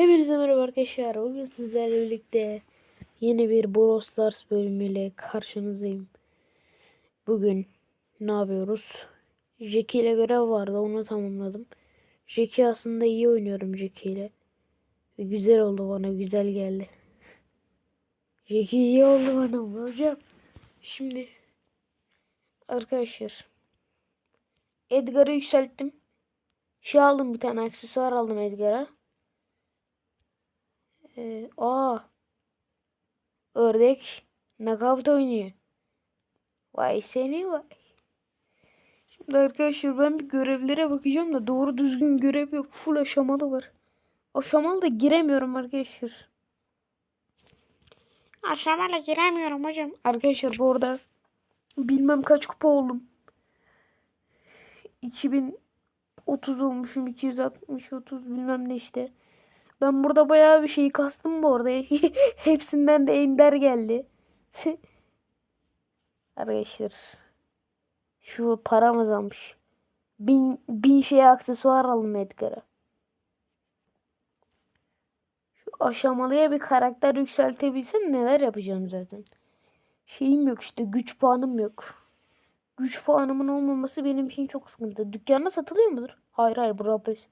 Hepinize merhaba arkadaşlar. Bugün sizlerle birlikte yeni bir Brawl Stars bölümüyle karşınızdayım. Bugün ne yapıyoruz? Jackie ile görev vardı onu tamamladım. Jackie aslında iyi oynuyorum Jackie ile. Güzel oldu bana güzel geldi. Jackie iyi oldu bana hocam. Şimdi arkadaşlar Edgar'ı yükselttim. Şey aldım bir tane aksesuar aldım Edgar'a. Ee, aa. Ördek knockout oynuyor. Vay seni vay. Şimdi arkadaşlar ben bir görevlere bakacağım da doğru düzgün görev yok. Full aşamalı var. Aşamalı da giremiyorum arkadaşlar. Aşamalı giremiyorum hocam. Arkadaşlar bu arada bilmem kaç kupa oldum. 2030 olmuşum 260 30 bilmem ne işte. Ben burada bayağı bir şey kastım bu arada. Hepsinden de ender geldi. Arkadaşlar. Şu param azalmış. Bin, bin şeye aksesuar aldım Edgar'a. Şu aşamalıya bir karakter yükseltebilsem neler yapacağım zaten. Şeyim yok işte güç puanım yok. Güç puanımın olmaması benim için çok sıkıntı. Dükkanda satılıyor mudur? Hayır hayır Brawl Pass.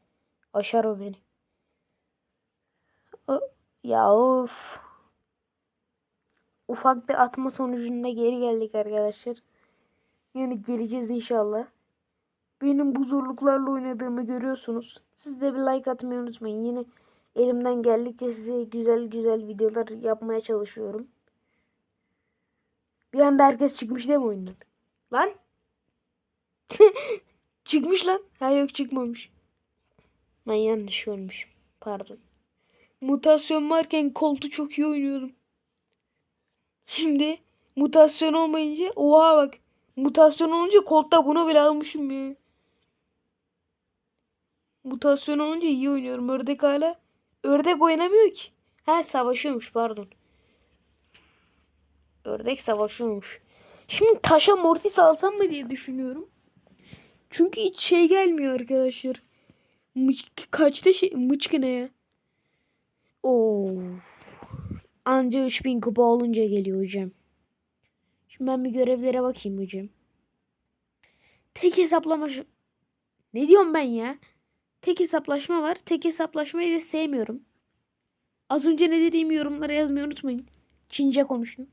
Aşar o beni. Ya of. Ufak bir atma sonucunda geri geldik arkadaşlar. Yani geleceğiz inşallah. Benim bu zorluklarla oynadığımı görüyorsunuz. Siz de bir like atmayı unutmayın. Yine elimden geldikçe size güzel güzel videolar yapmaya çalışıyorum. Bir anda herkes çıkmış değil mi oyundan? Lan? çıkmış lan. Ha yok çıkmamış. Ben yanlış görmüşüm. Pardon. Mutasyon varken koltu çok iyi oynuyordum. Şimdi mutasyon olmayınca oha bak. Mutasyon olunca koltta bunu bile almışım ya. Mutasyon olunca iyi oynuyorum. Ördek hala. Ördek oynamıyor ki. Ha savaşıyormuş pardon. Ördek savaşıyormuş. Şimdi taşa mortis alsam mı diye düşünüyorum. Çünkü hiç şey gelmiyor arkadaşlar. Mıç, kaçta şey mıçkı ne ya? Of. Anca 3000 kupa olunca geliyor hocam. Şimdi ben bir görevlere bakayım hocam. Tek hesaplama. Ne diyorum ben ya? Tek hesaplaşma var. Tek hesaplaşmayı da sevmiyorum. Az önce ne dediğimi yorumlara yazmayı unutmayın. Çince konuştum.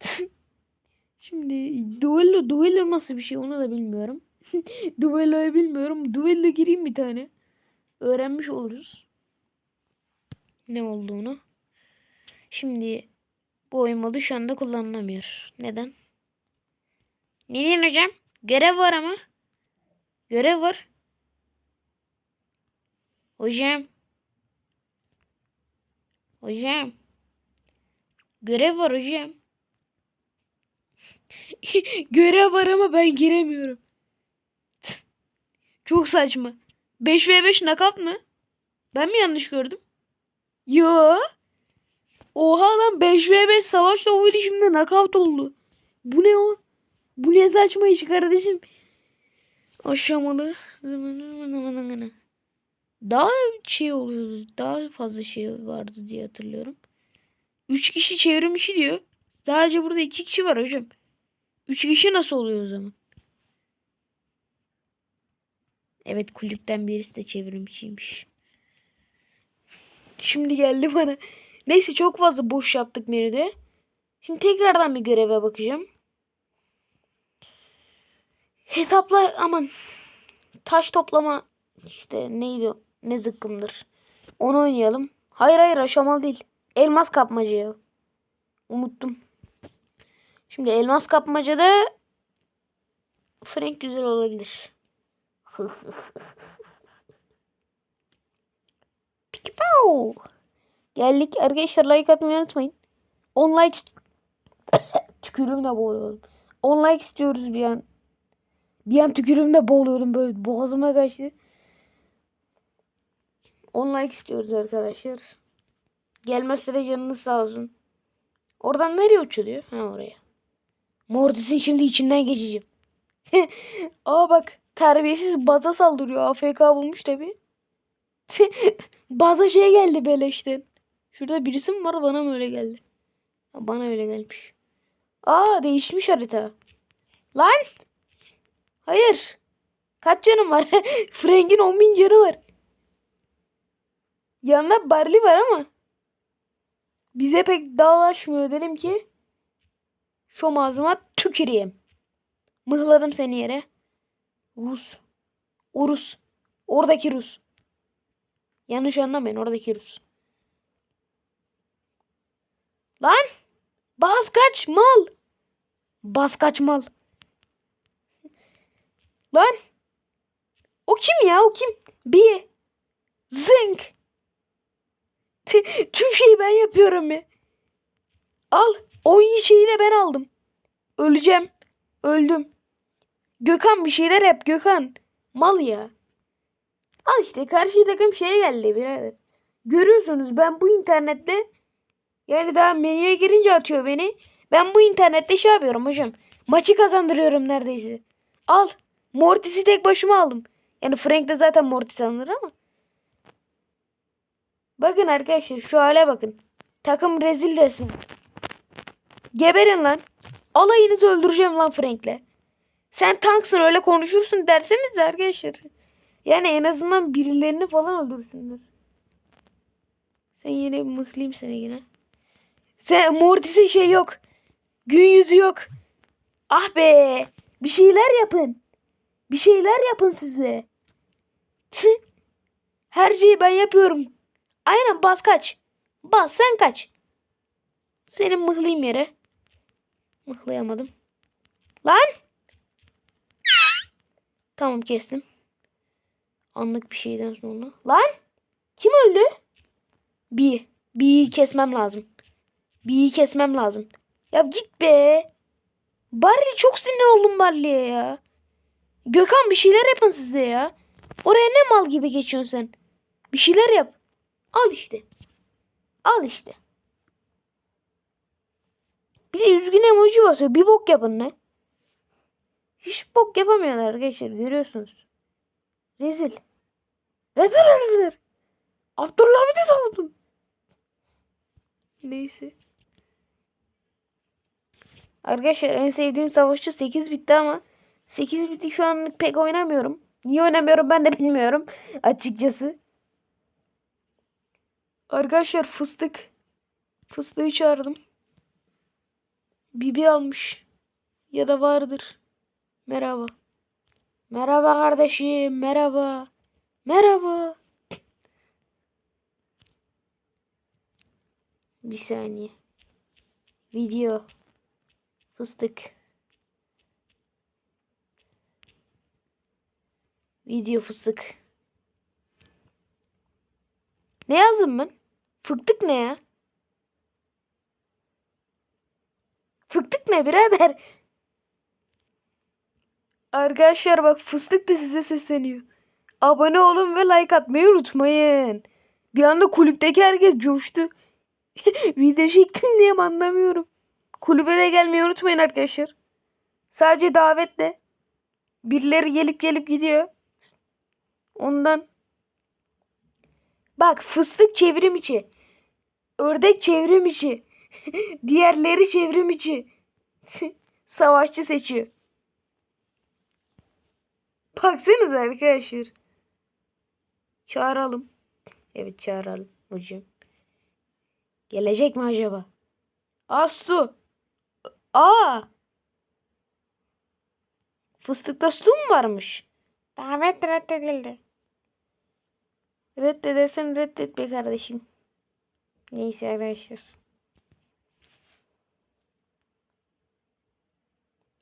Şimdi duello duello nasıl bir şey onu da bilmiyorum. Duello'yu bilmiyorum. Duello gireyim bir tane. Öğrenmiş oluruz ne olduğunu. Şimdi bu oyun modu şu anda kullanılamıyor. Neden? Neden hocam? Görev var ama. Görev var. Hocam. Hocam. Görev var hocam. Görev var ama ben giremiyorum. Çok saçma. 5 v 5 nakap mı? Ben mi yanlış gördüm? Yo. Oha lan 5v5 savaşta o şimdi knockout oldu. Bu ne o? Bu ne saçma iş kardeşim? Aşamalı. Daha şey oluyordu. Daha fazla şey vardı diye hatırlıyorum. 3 kişi çevrim işi diyor. Sadece burada 2 kişi var hocam. 3 kişi nasıl oluyor o zaman? Evet kulüpten birisi de çevrimçiymiş. Şimdi geldi bana. Neyse çok fazla boş yaptık menüde. Şimdi tekrardan bir göreve bakacağım. Hesapla aman. Taş toplama işte neydi? Ne zıkkımdır. Onu oynayalım. Hayır hayır aşamalı değil. Elmas kapmaca ya. Unuttum. Şimdi elmas kapmacada Frank güzel olabilir. Piki pow. Geldik arkadaşlar like atmayı unutmayın. 10 like tükürümle boğuluyordum. 10 like istiyoruz bir an. Bir an tükürümle boğuluyordum böyle boğazıma kaçtı. 10 like istiyoruz arkadaşlar. Gelmezse de canınız sağ olsun. Oradan nereye uçuluyor? Ha oraya. Mortis'in şimdi içinden geçeceğim. Aa bak terbiyesiz baza saldırıyor. AFK bulmuş tabi. Baza şey geldi beleşten. Şurada birisi mi var bana mı öyle geldi? Bana öyle gelmiş. Aa değişmiş harita. Lan! Hayır. Kaç canım var? Frank'in 10 bin canı var. Yanına Barley var ama. Bize pek dağlaşmıyor dedim ki. Şu ağzıma tüküreyim. Mıhladım seni yere. Rus. O Rus. Oradaki Rus. Yanlış anlamayın oradaki Rus. Lan! Bas kaç mal. Bas kaç mal. Lan! O kim ya o kim? Bir. Zınk. Tüm şeyi ben yapıyorum ya. Al. Oyun şeyi de ben aldım. Öleceğim. Öldüm. Gökhan bir şeyler yap Gökhan. Mal ya. Al işte karşı takım şeye geldi birader. Görüyorsunuz ben bu internette yani daha menüye girince atıyor beni. Ben bu internette şey yapıyorum hocam. Maçı kazandırıyorum neredeyse. Al. Mortis'i tek başıma aldım. Yani Frank de zaten Mortis alınır ama. Bakın arkadaşlar şu hale bakın. Takım rezil resmen. Geberin lan. Alayınızı öldüreceğim lan Frank'le. Sen tanksın öyle konuşursun derseniz de arkadaşlar. Yani en azından birilerini falan öldürsünler. Sen yine mıhlayayım seni yine. Sen Mortis'e şey yok. Gün yüzü yok. Ah be. Bir şeyler yapın. Bir şeyler yapın. Tüh. Her şeyi ben yapıyorum. Aynen bas kaç. Bas sen kaç. Senin mıhlayayım yere. Mıhlayamadım. Lan. Tamam kestim. Anlık bir şeyden sonra. Lan. Kim öldü? Bir. Bir kesmem lazım. Bir kesmem lazım. Ya git be. Barley çok sinir oldum Barley'e ya. Gökhan bir şeyler yapın size ya. Oraya ne mal gibi geçiyorsun sen? Bir şeyler yap. Al işte. Al işte. Bir de üzgün emoji basıyor. Bir bok yapın ne? Hiç bok yapamıyorlar arkadaşlar. Görüyorsunuz. Rezil. Rezil herifler. Abdülhamid'i savundun. Neyse. Arkadaşlar en sevdiğim savaşçı 8 bitti ama 8 bitti şu anlık pek oynamıyorum. Niye oynamıyorum ben de bilmiyorum açıkçası. Arkadaşlar fıstık. Fıstığı çağırdım. Bibi almış. Ya da vardır. Merhaba. Merhaba kardeşim. Merhaba. Merhaba. Bir saniye. Video. Fıstık. Video fıstık. Ne yazdım ben? Fıktık ne ya? Fıktık ne birader? Arkadaşlar bak fıstık da size sesleniyor. Abone olun ve like atmayı unutmayın. Bir anda kulüpteki herkes coştu. Video çektim diye mi anlamıyorum. Kulübe de gelmeyi unutmayın arkadaşlar. Sadece davetle. Birileri gelip gelip gidiyor. Ondan. Bak fıstık çevrim içi. Ördek çevrim içi. Diğerleri çevrim içi. Savaşçı seçiyor. Baksanıza arkadaşlar. Çağıralım. Evet çağıralım hocam. Gelecek mi acaba? Astu. Aa. Fıstıkta su mu varmış? Davet reddedildi. Reddedersen reddet be kardeşim. Neyse arkadaşlar.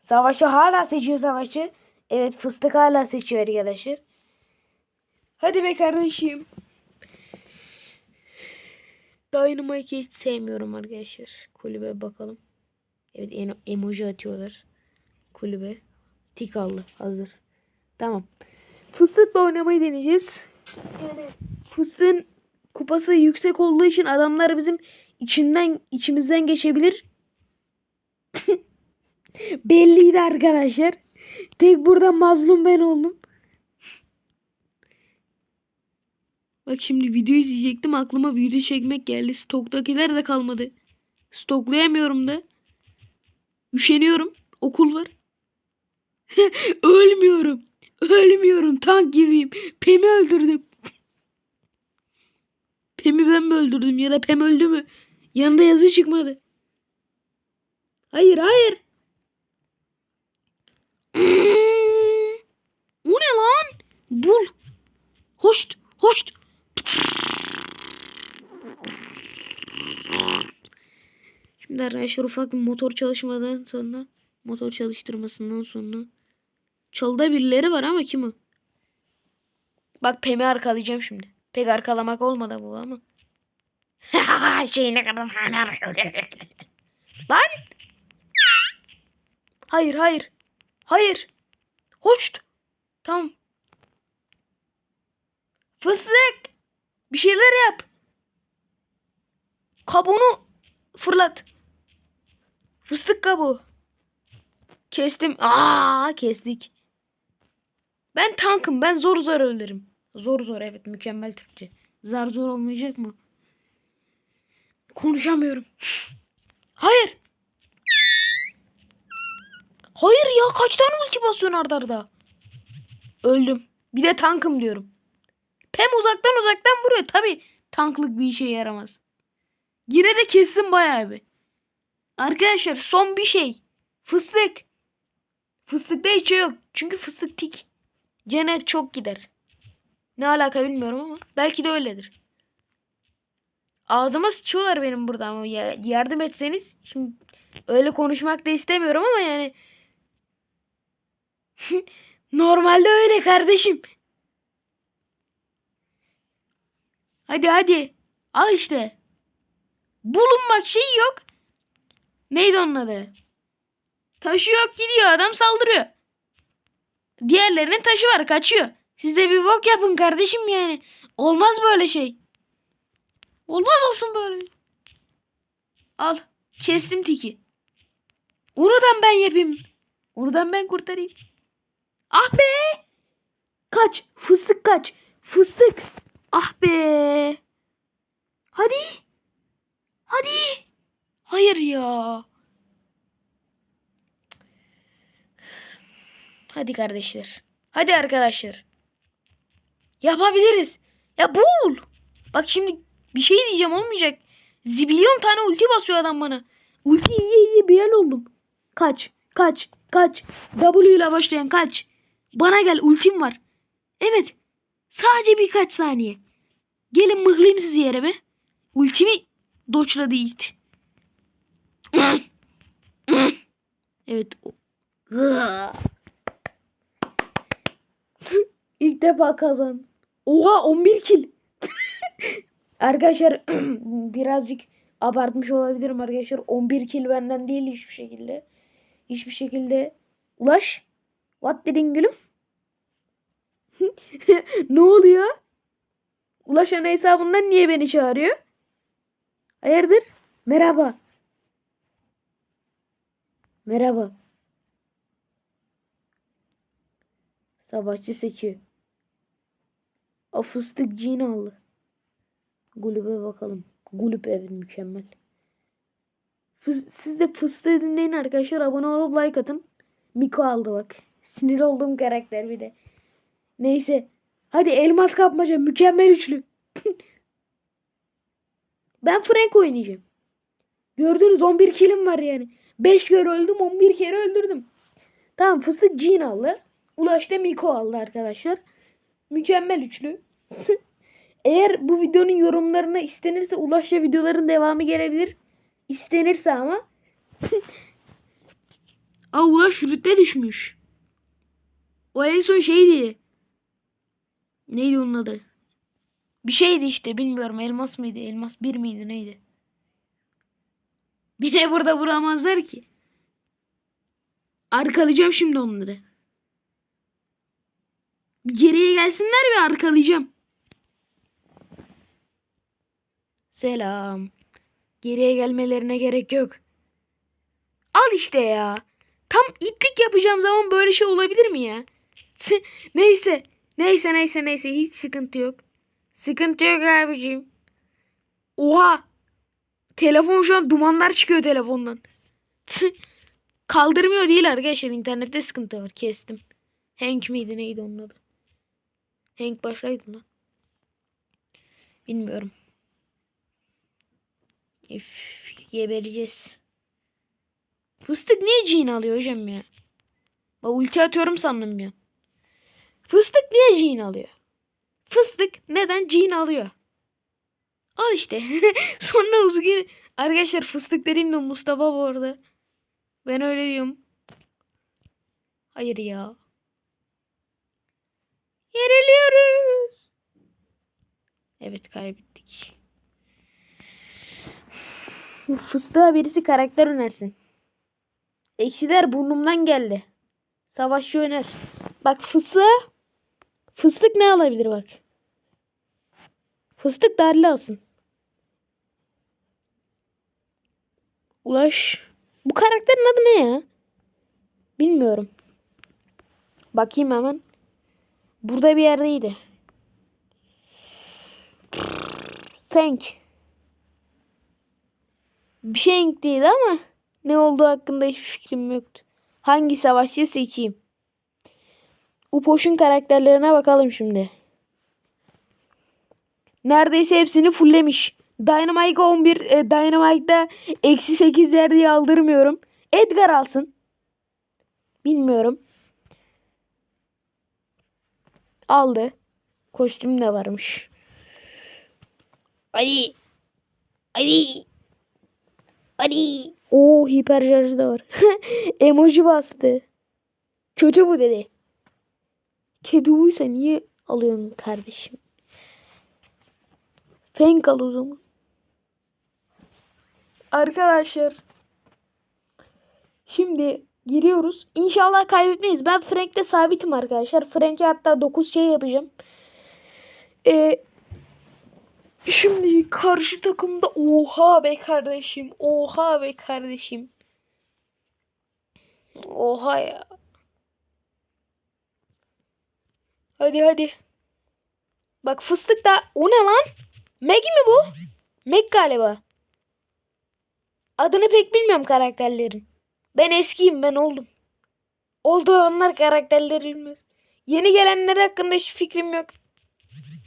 Savaşı hala seçiyor savaşı. Evet fıstık hala seçiyor arkadaşlar. Hadi be kardeşim. Dynamite'ı hiç sevmiyorum arkadaşlar. Kulübe bakalım. Evet emo- emoji atıyorlar. Kulübe. Tik aldı. Hazır. Tamam. Fıstıkla oynamayı deneyeceğiz. Yani fıstığın kupası yüksek olduğu için adamlar bizim içinden içimizden geçebilir. Belliydi arkadaşlar. Tek burada mazlum ben oldum. Bak şimdi video izleyecektim aklıma video çekmek geldi. Stoktakiler de kalmadı. Stoklayamıyorum da. Üşeniyorum. Okul var. Ölmüyorum. Ölmüyorum. Tank gibiyim. Pem'i öldürdüm. Pem'i ben mi öldürdüm ya da Pem öldü mü? Yanında yazı çıkmadı. Hayır hayır. O ne lan? Bul. Hoşt. Hoşt. Şimdi arkadaşlar ufak bir motor çalışmadan sonra motor çalıştırmasından sonra çalıda birileri var ama kim o? Bak Pem'i arkalayacağım şimdi. Pek arkalamak olmadı bu ama. şey ne kadar Lan! Hayır hayır. Hayır. Hoşt. Tamam. Fıstık. Bir şeyler yap. Kabuğunu fırlat. Fıstık kabuğu. Kestim. Aa kestik. Ben tankım. Ben zor zor öldürürüm. Zor zor evet mükemmel Türkçe. Zar zor olmayacak mı? Konuşamıyorum. Hayır. Hayır ya kaç tane ulti basıyorsun arda arda? Öldüm. Bir de tankım diyorum. Pem uzaktan uzaktan vuruyor. Tabi tanklık bir işe yaramaz. Yine de kestim bayağı bir. Arkadaşlar son bir şey. Fıstık. Fıstıkta hiç şey yok. Çünkü fıstık tik. Cennet çok gider. Ne alaka bilmiyorum ama. Belki de öyledir. Ağzıma sıçıyorlar benim burada ama ya, yardım etseniz. Şimdi öyle konuşmak da istemiyorum ama yani. Normalde öyle kardeşim. Hadi hadi. Al işte. Bulunmak şey yok. Neydi onun adı? Taşı yok gidiyor adam saldırıyor. Diğerlerinin taşı var kaçıyor. Siz de bir bok yapın kardeşim yani. Olmaz böyle şey. Olmaz olsun böyle. Al. Kestim tiki. Onudan ben yapayım. Onudan ben kurtarayım. Ah be. Kaç. Fıstık kaç. Fıstık. Ah be. Hadi. Hadi. Hayır ya. Hadi kardeşler. Hadi arkadaşlar. Yapabiliriz. Ya bul. Bak şimdi bir şey diyeceğim olmayacak. Zibilyon tane ulti basıyor adam bana. Ulti iyi iyi bir el oldum. Kaç. Kaç. Kaç. W ile başlayan kaç. Bana gel ultim var. Evet. Sadece birkaç saniye. Gelin mıhlayayım sizi yere be. Ultimi doçladı it. Evet. İlk defa kazan. Oha 11 kill. arkadaşlar birazcık abartmış olabilirim arkadaşlar. 11 kill benden değil hiçbir şekilde. Hiçbir şekilde. Ulaş. What dedin gülüm? ne oluyor? Ulaş ana hesabından niye beni çağırıyor? Hayırdır? Merhaba. Merhaba. Savaşçı seçiyor. O fıstık cin aldı. Gulübe bakalım. Gulüp evin mükemmel. Fıs siz de fıstığı dinleyin arkadaşlar. Abone olup like atın. Miko aldı bak. Sinir olduğum karakter bir de. Neyse. Hadi elmas kapmaca. Mükemmel üçlü. ben Frank oynayacağım. Gördünüz 11 kilim var yani. 5 kere öldüm 11 kere öldürdüm. Tamam fıstık Jean aldı. Ulaş Miko aldı arkadaşlar. Mükemmel üçlü. Eğer bu videonun yorumlarına istenirse Ulaş'la videoların devamı gelebilir. İstenirse ama. Aa Ulaş rütbe düşmüş. O en son şeydi. Neydi onun adı? Bir şeydi işte bilmiyorum. Elmas mıydı? Elmas bir miydi? Neydi? De burada vuramazlar ki. Arkalayacağım şimdi onları. Geriye gelsinler ve arkalayacağım. Selam. Geriye gelmelerine gerek yok. Al işte ya. Tam itlik yapacağım zaman böyle şey olabilir mi ya? neyse. Neyse neyse neyse hiç sıkıntı yok. Sıkıntı yok abicim. Oha. Telefon şu an dumanlar çıkıyor telefondan. Kaldırmıyor değil arkadaşlar. İnternette sıkıntı var. Kestim. Hank miydi neydi onun adı? Hank başlaydı lan. Bilmiyorum. Üf, gebereceğiz. Fıstık niye cin alıyor hocam ya? Bak ulti atıyorum sandım ya. Fıstık niye cin alıyor? Fıstık neden cin alıyor? Al işte. Sonra Uzgi arkadaşlar fıstık dediğimde Mustafa bu arada. Ben öyle diyorum. Hayır ya. Yeniliyoruz. Evet kaybettik. Fıstığa birisi karakter önersin. Eksiler burnumdan geldi. Savaşçı öner. Bak fıstığa fıstık ne alabilir bak. Fıstık darlı alsın. Ulaş. Bu karakterin adı ne ya? Bilmiyorum. Bakayım hemen. Burada bir yerdeydi. Feng. Bir şey değil ama ne olduğu hakkında hiçbir fikrim yoktu. Hangi savaşçıyı seçeyim? Upoş'un karakterlerine bakalım şimdi. Neredeyse hepsini fulllemiş. Dynamite 11, e, Dynamite'da eksi 8 yer diye aldırmıyorum. Edgar alsın. Bilmiyorum. Aldı. Kostüm de varmış. Ali. Ali. Ali. Oo hiper şarjı da var. Emoji bastı. Kötü bu dedi. Kedi uysa niye alıyorsun kardeşim? Fenk al o zaman. Arkadaşlar. Şimdi giriyoruz. İnşallah kaybetmeyiz. Ben Frank'te sabitim arkadaşlar. Frank'e hatta 9 şey yapacağım. Ee, Şimdi karşı takımda oha be kardeşim. Oha be kardeşim. Oha ya. Hadi hadi. Bak fıstık da o ne lan? Meg mi bu? Meg galiba. Adını pek bilmiyorum karakterlerin. Ben eskiyim ben oldum. Oldu onlar karakterleri bilmez. Yeni gelenler hakkında hiç fikrim yok.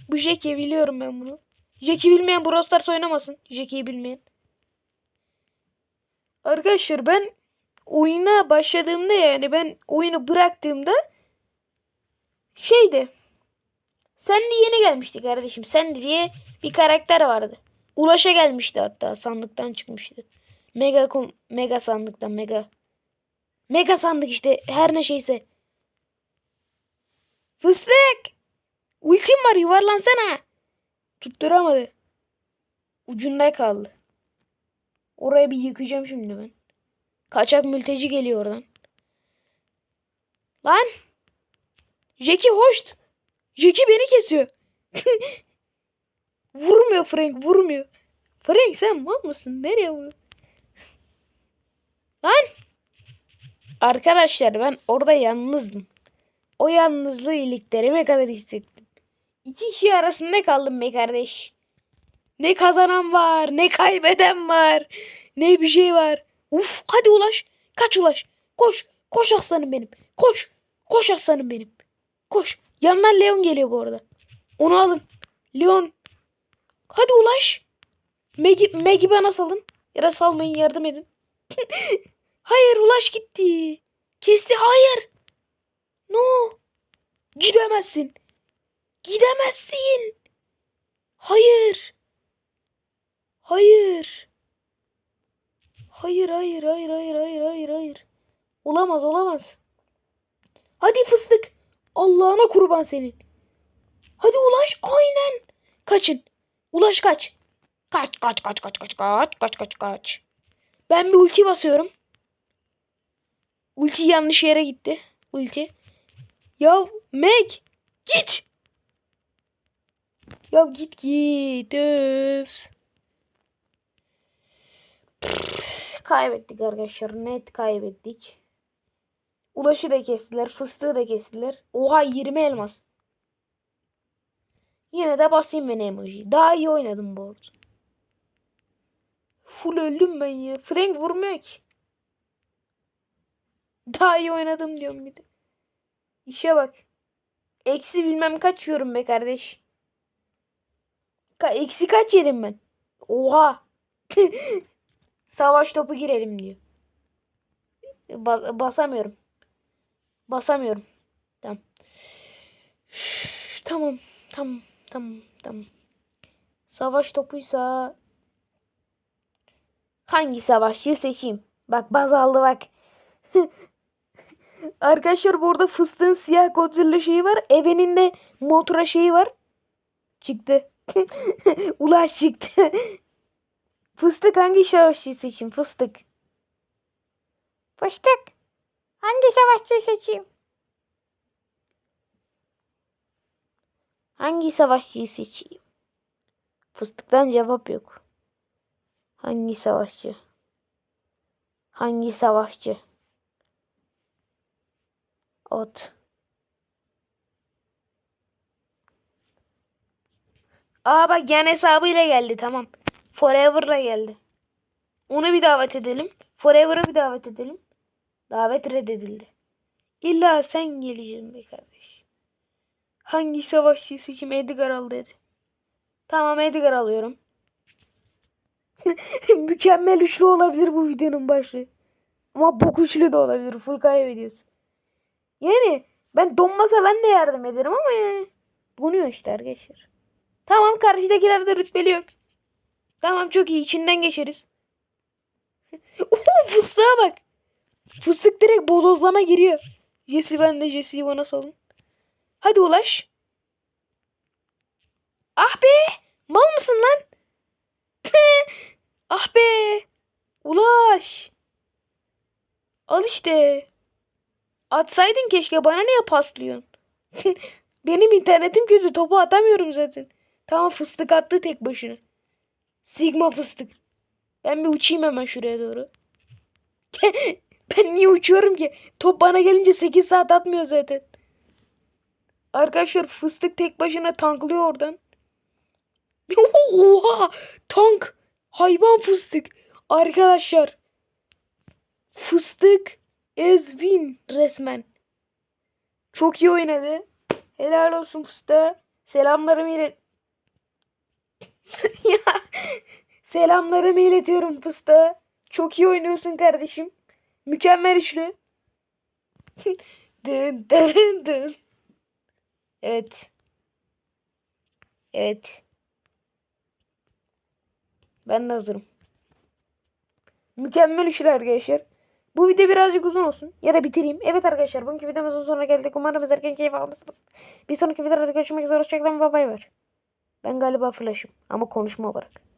Bu Jackie biliyorum ben bunu. Jackie bilmeyen Brawl Stars oynamasın. Jackie'yi bilmeyen. Arkadaşlar ben oyuna başladığımda yani ben oyunu bıraktığımda şeydi. Sandy yeni gelmişti kardeşim. Sandy diye bir karakter vardı. Ulaş'a gelmişti hatta. Sandıktan çıkmıştı. Mega kom mega sandıktan mega. Mega sandık işte her ne şeyse. Fıstık. Ultim var yuvarlansana. Tutturamadı. Ucunda kaldı. Oraya bir yıkacağım şimdi ben. Kaçak mülteci geliyor oradan. Lan. Jackie hoşt. Jackie beni kesiyor. vurmuyor Frank vurmuyor. Frank sen mal mısın? Nereye vuruyor? Lan. Arkadaşlar ben orada yalnızdım. O yalnızlığı iliklerime kadar hissettim. İki kişi arasında kaldım be kardeş. Ne kazanan var, ne kaybeden var, ne bir şey var. Uf, hadi ulaş. Kaç ulaş. Koş. Koş aslanım benim. Koş. Koş aslanım benim. Koş. Yanından Leon geliyor bu arada. Onu alın. Leon. Hadi ulaş. Maggie, Maggie bana salın. Ya da salmayın yardım edin. Hayır ulaş gitti. Kesti. Hayır. No. Gidemezsin. Gidemezsin. Hayır. Hayır. Hayır, hayır, hayır, hayır, hayır, hayır, hayır. Olamaz, olamaz. Hadi fıstık. Allah'ına kurban senin. Hadi ulaş. Aynen. Kaçın. Ulaş kaç. Kaç, kaç, kaç, kaç, kaç, kaç, kaç, kaç, kaç. Ben bir ulti basıyorum. Ulti yanlış yere gitti. Ulti. Ya Meg. Git. Ya git git. Öf. Kaybettik arkadaşlar. Net kaybettik. Ulaşı da kestiler. Fıstığı da kestiler. Oha 20 elmas. Yine de basayım ben emoji. Daha iyi oynadım bu arada. Full öldüm ben ya. Frank vurmuyor ki. Daha iyi oynadım diyorum bir de. İşe bak. Eksi bilmem kaç yiyorum be kardeş. Ka eksi kaç yedim ben? Oha. Savaş topu girelim diyor. Ba- basamıyorum. Basamıyorum. Tamam. Tamam. Tamam. Tamam. Tamam. Savaş topuysa hangi savaşçıyı seçeyim? Bak baz aldı bak. Arkadaşlar burada fıstığın siyah Godzilla şeyi var. Ebe'nin de motora şeyi var. Çıktı. Ulaş çıktı. Fıstık hangi savaşçıyı seçeyim? Fıstık. Fıstık. Hangi savaşçıyı seçeyim? Hangi savaşçıyı seçeyim? Fıstıktan cevap yok. Hangi savaşçı? Hangi savaşçı? Ot. Aa bak yan hesabıyla geldi tamam. Forever'la geldi. Onu bir davet edelim. Forever'ı bir davet edelim. Davet reddedildi. İlla sen geleceksin be kardeş. Hangi savaşçıyı seçeyim? Edgar al dedi. Tamam Edgar alıyorum. Mükemmel üçlü olabilir bu videonun başı. Ama bok üçlü de olabilir. Full kaybediyorsun. Yani ben donmasa ben de yardım ederim ama yani. Donuyor işte arkadaşlar. Tamam karşıdakilerde rütbeli yok. Tamam çok iyi içinden geçeriz. Oho fıstığa bak. Fıstık direkt bodozlama giriyor. Jesse ben de Jesse'yi bana salın. Hadi ulaş. Ah be. Mal mısın lan? ah be. Ulaş. Al işte. Atsaydın keşke bana niye paslıyorsun? Benim internetim kötü topu atamıyorum zaten. Tamam fıstık attı tek başına. Sigma fıstık. Ben bir uçayım hemen şuraya doğru. ben niye uçuyorum ki? Top bana gelince 8 saat atmıyor zaten. Arkadaşlar fıstık tek başına tanklıyor oradan. Oha! Tank! Hayvan fıstık. Arkadaşlar. Fıstık Ezvin resmen. Çok iyi oynadı. Helal olsun fıstığa. Selamlarımı ilet. ya selamlarımı iletiyorum fıstığa. Çok iyi oynuyorsun kardeşim. Mükemmel üçlü. dın dın dın. Evet. Evet. Ben de hazırım. Mükemmel üçlü arkadaşlar. Bu video birazcık uzun olsun. Ya da bitireyim. Evet arkadaşlar bugünkü videomuzun sonuna geldik. Umarım izlerken keyif almışsınız. Bir sonraki videoda görüşmek üzere. Hoşçakalın. Bay bay. Ben galiba flash'ım. Ama konuşma olarak.